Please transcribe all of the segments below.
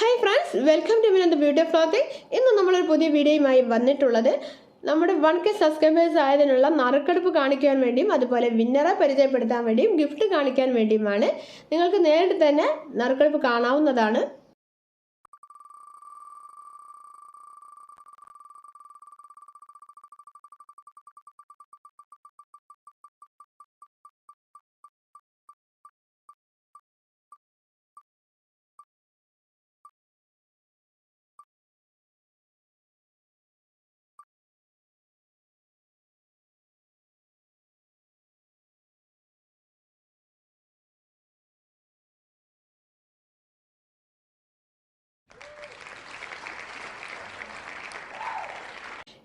Hi friends welcome to മിനന്ത് beauty of clothing ഇന്ന് നമ്മളൊരു പുതിയ വീഡിയോയുമായി വന്നിട്ടുള്ളത് നമ്മുടെ വൺ കെ സബ്സ്ക്രൈബേഴ്സ് ആയതിനുള്ള നറുക്കെടുപ്പ് കാണിക്കാൻ വേണ്ടിയും അതുപോലെ വിന്നറെ പരിചയപ്പെടുത്താൻ വേണ്ടിയും ഗിഫ്റ്റ് കാണിക്കാൻ വേണ്ടിയുമാണ്. നിങ്ങൾക്ക് നേരിട്ട് തന്നെ നറുക്കെടുപ്പ് കാണാവുന്നതാണ്.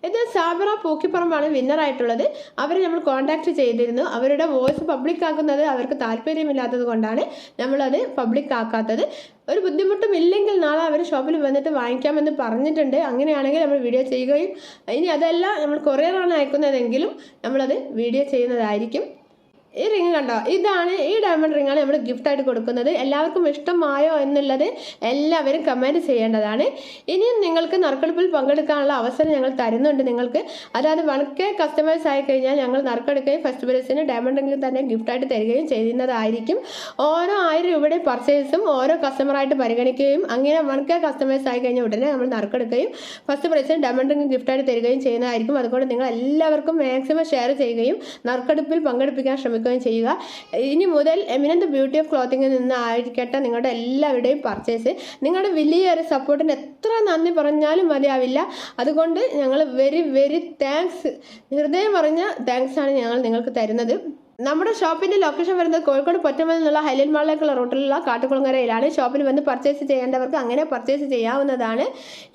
ഇത് സാബറ പോക്കിപ്പുറമാണ് വിന്നറായിട്ടുള്ളത് അവരെ നമ്മൾ കോൺടാക്ട് ചെയ്തിരുന്നു. അവരുടെ വോയിസ് പബ്ലിക് ആക്കുന്നത് അവർക്ക് താല്പര്യമില്ലാത്തത് കൊണ്ടാണ് നമ്മളത് പബ്ലിക് ആക്കാത്തത്. ഒരു ബുദ്ധിമുട്ടും ഇല്ലെങ്കിൽ നാളെ അവർ ഷോപ്പിൽ വന്നിട്ട് വാങ്ങിക്കാമെന്ന് പറഞ്ഞിട്ടുണ്ട്. അങ്ങനെയാണെങ്കിൽ നമ്മൾ വീഡിയോ ചെയ്യുകയും ഇനി അതല്ല നമ്മൾ കൊറിയറാണ് അയക്കുന്നതെങ്കിലും നമ്മളത് വീഡിയോ ചെയ്യുന്നതായിരിക്കും. ഈ റിങ് കണ്ടോ? ഇതാണ് ഈ ഡയമണ്ട് റിങ്ങാണ് നമ്മൾ ഗിഫ്റ്റ് ആയിട്ട് കൊടുക്കുന്നത്. എല്ലാവർക്കും ഇഷ്ടമായോ എന്നുള്ളത് എല്ലാവരും കമന്റ് ചെയ്യേണ്ടതാണ്. ഇനിയും നിങ്ങൾക്ക് നറുക്കെടുപ്പിൽ പങ്കെടുക്കാനുള്ള അവസരം ഞങ്ങൾ തരുന്നുണ്ട് നിങ്ങൾക്ക്. അതായത് വണക്കെ കസ്റ്റമേഴ്സ് ആയി കഴിഞ്ഞാൽ ഞങ്ങൾ നറുക്കെടുക്കുകയും ഫസ്റ്റ് പ്രൈസിന് ഡയമണ്ട് റിംഗ് തന്നെ ഗിഫ്റ്റായിട്ട് തരികയും ചെയ്യുന്നതായിരിക്കും. ഓരോ ആയിരം രൂപയുടെ പർച്ചേസും ഓരോ കസ്റ്റമറായിട്ട് പരിഗണിക്കുകയും അങ്ങനെ വണക്കെ കസ്റ്റമേഴ്സ് ആയി കഴിഞ്ഞാൽ ഉടനെ നമ്മൾ നറുക്കെടുക്കുകയും ഫസ്റ്റ് പ്രൈസിന് ഡയമണ്ട് റിംഗ് ഗിഫ്റ്റായിട്ട് തരികയും ചെയ്യുന്നതായിരിക്കും. അതുകൊണ്ട് നിങ്ങൾ എല്ലാവർക്കും മാക്സിമം ഷെയർ ചെയ്യുകയും നറുക്കെടുപ്പിൽ പങ്കെടുപ്പിക്കാൻ ശ്രമിക്കുകയും ചെയ്യുക. ഇനി മുതൽ എമിനന്ത് ബ്യൂട്ടി ഓഫ് ക്ലോത്തിങ്ങിൽ നിന്ന് ആയിരിക്കട്ടെ നിങ്ങളുടെ എല്ലാവരുടെയും പർച്ചേസ് നിങ്ങളുടെ വലിയൊരു സപ്പോർട്ടിന് എത്ര നന്ദി പറഞ്ഞാലും മതിയാവില്ല. അതുകൊണ്ട് ഞങ്ങൾ വെരി വെരി താങ്ക്സ് ഹൃദയം പറഞ്ഞ താങ്ക്സ് ആണ് ഞങ്ങൾ നിങ്ങൾക്ക് തരുന്നത്. നമ്മുടെ ഷോപ്പിന്റെ ലൊക്കേഷൻ വരുന്നത് കോഴിക്കോട് പൊറ്റമൽ നിന്നുള്ള ഹൈലൈറ്റ് മാളിലേക്കുള്ള റൂട്ടിലുള്ള കാട്ടുകുളങ്ങരയിലാണ്. ഷോപ്പിൽ വന്ന് പർച്ചേസ് ചെയ്യേണ്ടവർക്ക് അങ്ങനെ പർച്ചേസ് ചെയ്യാവുന്നതാണ്.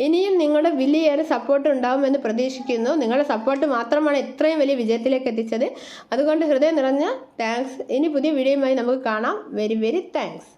ഇനിയും നിങ്ങളുടെ വലിയേറെ സപ്പോർട്ട് ഉണ്ടാവുമെന്ന് പ്രതീക്ഷിക്കുന്നു. നിങ്ങളുടെ സപ്പോർട്ട് മാത്രമാണ് ഇത്രയും വലിയ വിജയത്തിലേക്ക് എത്തിച്ചത്. അതുകൊണ്ട് ഹൃദയം നിറഞ്ഞ താങ്ക്സ് ഇനി പുതിയ വീഡിയോയുമായി നമുക്ക് കാണാം. Very very thanks